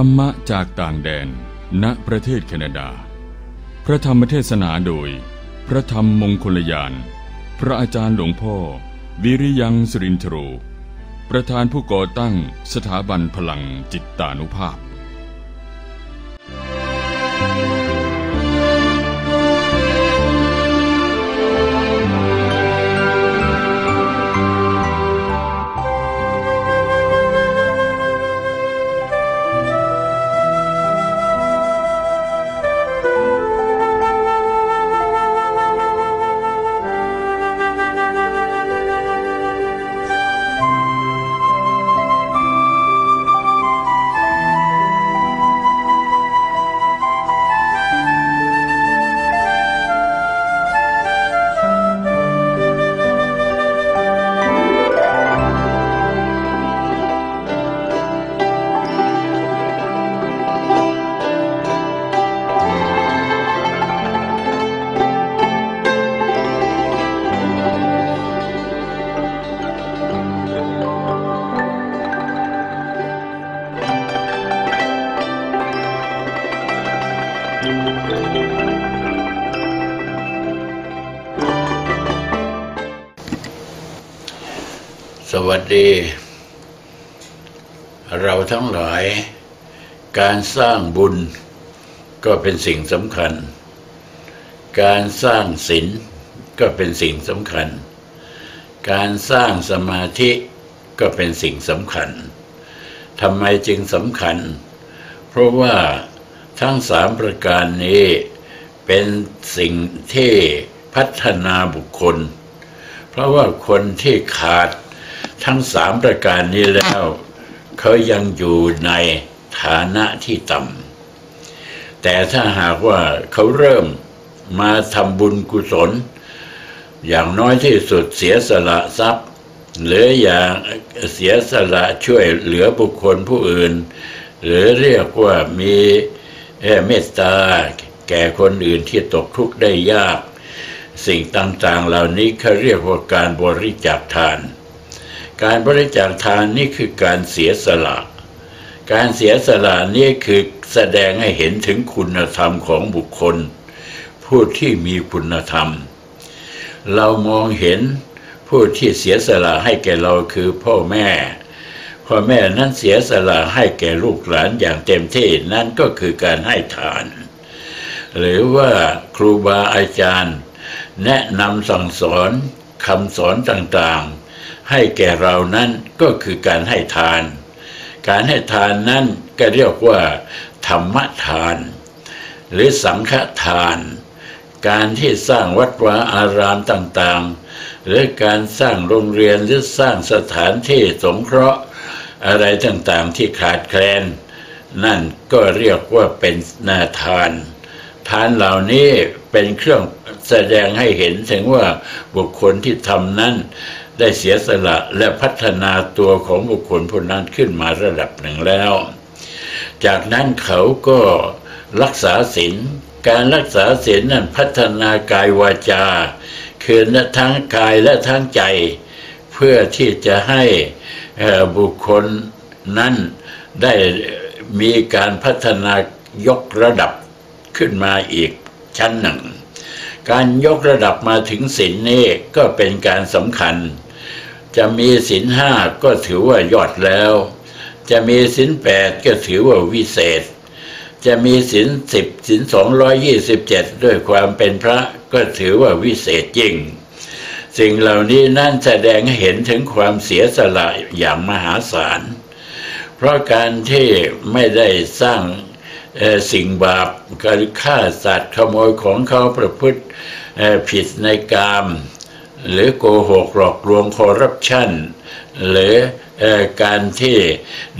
รรมะจากต่างแดน ณ ประเทศแคนาดา พระธรรมเทศนาโดย พระธรรมมงคลยาน พระอาจารย์หลวงพ่อ วิริยังสรินทรู ประธานผู้ก่อตั้งสถาบันพลังจิตตานุภาพ สวัสดี เราทั้งหลาย การสร้างบุญก็เป็นสิ่งสำคัญ การสร้างศีลก็เป็นสิ่งสำคัญ การสร้างสมาธิก็เป็นสิ่งสำคัญทำไมจึงสำคัญ เพราะว่าทั้งสามประการนี้เป็นสิ่งที่พัฒนาบุคคล เพราะว่าคนที่ขาด ทั้งสามประการนี้แล้วเขายังอยู่ในฐานะที่ต่ำแต่ถ้าหากว่าเขาเริ่มมาทำบุญกุศล อย่างน้อยที่สุดเสียสละทรัพย์ หรืออย่างเสียสละช่วยเหลือบุคคลผู้อื่น หรือเรียกว่ามีเมตตาแก่คนอื่นที่ตกทุกข์ได้ยาก สิ่งต่างๆเหล่านี้เขาเรียกว่าการบริจาคทาน การบริจาคทานนี่คือการเสียสละ การเสียสละนี่คือแสดงให้เห็นถึงคุณธรรมของบุคคล ผู้ที่มีคุณธรรม เรามองเห็นผู้ที่เสียสละให้แก่เราคือพ่อแม่ พ่อแม่นั้นเสียสละให้แก่ลูกหลานอย่างเต็มที่นั่นก็คือการให้ทาน หรือว่าครูบาอาจารย์ แนะนำสั่งสอนคำสอนต่างๆ ให้แก่เรานั้นก็คือการให้ทาน การให้ทานนั้นก็เรียกว่า ธรรมทาน หรือสังฆทาน การที่สร้างวัดวาอารามต่างๆ หรือการสร้างโรงเรียนหรือสร้างสถานที่สงเคราะห์อะไรต่างๆที่ขาดแคลน นั่นก็เรียกว่าเป็นนาทาน ทานเหล่านี้เป็นเครื่องแสดงให้เห็นถึงว่าบุคคลที่ทำนั้น ได้เสียสละและพัฒนาตัวของบุคคลผู้นั้นขึ้นมาระดับหนึ่งแล้ว จากนั้นเขาก็รักษาศีลการรักษาศีลนั้นพัฒนากายวาจา คือทั้งกายและทั้งใจ เพื่อที่จะให้บุคคลนั้นได้มีการพัฒนายกระดับขึ้นมาอีกชั้นหนึ่ง การยกระดับมาถึงศีลนี่ก็เป็นการสำคัญ จะมีศีลห้าก็ถือว่ายอดแล้ว จะมีศีลแปดก็ถือว่าวิเศษ จะมีศีลสิบศีลสองร้อยยี่สิบเจ็ดด้วยความเป็นพระก็ถือว่าวิเศษจริง สิ่งเหล่านี้นั่นแสดงให้เห็นถึงความเสียสละอย่างมหาศาล เพราะการที่ไม่ได้สร้างสิ่งบาปการฆ่าสัตว์ขโมยของเขาประพฤติผิดในกาม หรือโกหกหลอกลวงคอร์รัปชันหรือการที่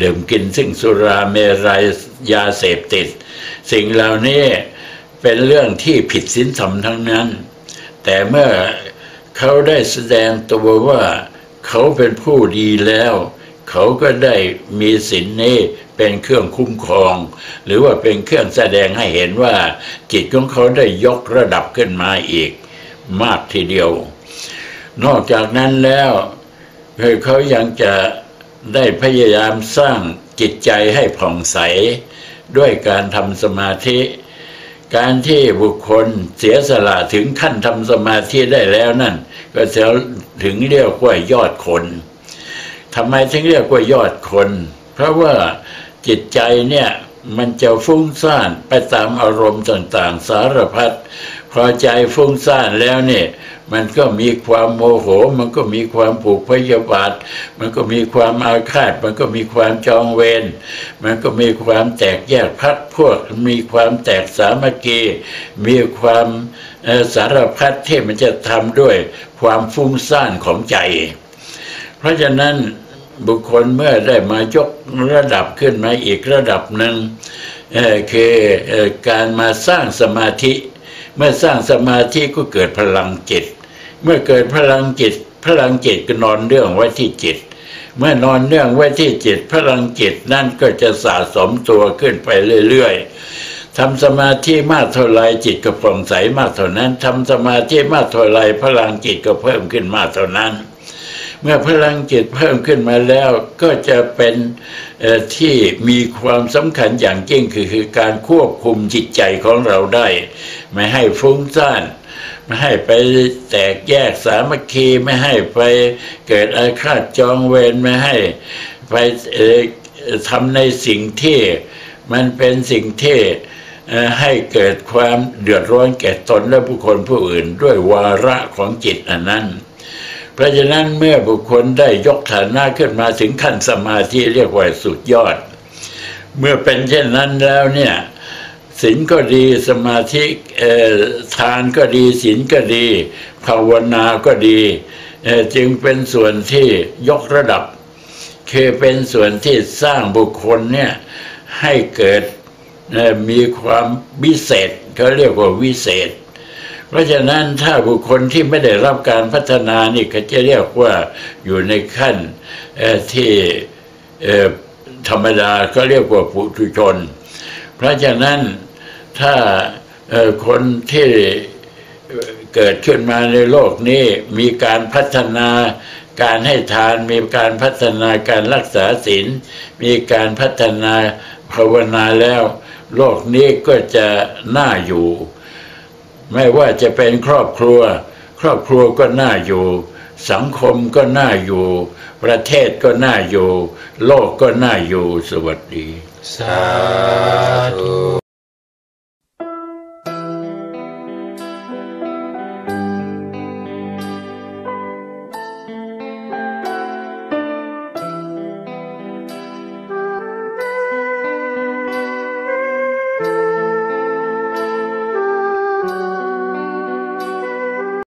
ดื่มกินซึ่งสุราเมรัยยาเสพติด สิ่งเหล่านี้เป็นเรื่องที่ผิดศีลธรรมทั้งนั้น แต่เมื่อเขาได้แสดงตัวว่าเขาเป็นผู้ดีแล้ว เขาก็ได้มีศีลนี้เป็นเครื่องคุ้มครอง หรือว่าเป็นเครื่องแสดงให้เห็นว่าจิตของเขาได้ยกระดับขึ้นมาอีก มากทีเดียว นอกจากนั้นแล้วเขายังจะได้พยายามสร้างจิตใจให้ผ่องใส ด้วยการทำสมาธิ การที่บุคคลเสียสละถึงขั้นทำสมาธิได้แล้วนั่น ก็จะถึงเรียกว่ายอดคนทำไมถึงเรียกว่ายอดคน เพราะว่าจิตใจเนี่ยมันจะฟุ้งซ่านไปตามอารมณ์ต่างๆ สารพัด พอใจฟุ้งซ่านแล้วเนี่ย มันก็มีความโมโห มันก็มีความผูกพยาบาท มันก็มีความอาฆาต มันก็มีความจองเวร มันก็มีความแตกแยกพักพวก มีความแตกสามัคคี มีความสารพัดที่มันจะทำด้วยความฟุ้งซ่านของใจ เพราะฉะนั้นบุคคลเมื่อได้มายกระดับขึ้นมาอีกระดับหนึ่งคือการมาสร้างสมาธิ เมื่อสร้างสมาธิก็เกิดพลังจิต เมื่อเกิดพลังจิต พลังจิตก็นอนเรื่องไว้ที่จิต เมื่อนอนเนื่องไว้ที่จิต พลังจิตนั่นก็จะสะสมตัวขึ้นไปเรื่อยๆทำสมาธิมากเท่าไรจิตก็โปร่งใสมากเท่านั้นทำสมาธิมากเท่าไรพลังจิตก็เพิ่มขึ้นมากเท่านั้นเมื่อพลังจิตเพิ่มขึ้นมาแล้วก็จะเป็นที่มีความสำคัญอย่างยิ่งคือคือการควบคุมจิตใจของเราได้ ไม่ให้ฟุ้งซ่านไม่ให้ไปแตกแยกสามัคคีไม่ให้ไปเกิดอาฆาตจองเวรไม่ให้ไปทำในสิ่งที่มันเป็นสิ่งที่ให้เกิดความเดือดร้อนแก่ตนและผู้คนผู้อื่น ด้วยวาระของจิตอันนั้น เพราะฉะนั้นเมื่อบุคคลได้ยกฐานะขึ้นมาถึงขั้นสมาธิเรียกว่าสุดยอด เมื่อเป็นเช่นนั้นแล้วเนี่ย ศีลก็ดีสมาธิทานก็ดีศีลก็ดี ภาวนาก็ดีจึงเป็นส่วนที่ยกระดับ คือเป็นส่วนที่สร้างบุคคลเนี่ยให้เกิดมีความวิเศษเขาเรียกว่าวิเศษ เพราะฉะนั้นถ้าบุคคลที่ไม่ได้รับการพัฒนานี่ก็จะเรียกว่าอยู่ในขั้นที่ธรรมดาก็เรียกว่าปุถุชน เพราะฉะนั้น ถ้าคนที่เกิดขึ้นมาในโลกนี้มีการพัฒนาการให้ทานมีการพัฒนาการรักษาศีลมีการพัฒนาภาวนาแล้ว โลกนี้ก็จะน่าอยู่ ไม่ว่าจะเป็นครอบครัว ครอบครัวก็น่าอยู่ สังคมก็น่าอยู่ ประเทศก็น่าอยู่ โลกก็น่าอยู่สวัสดี สาธุ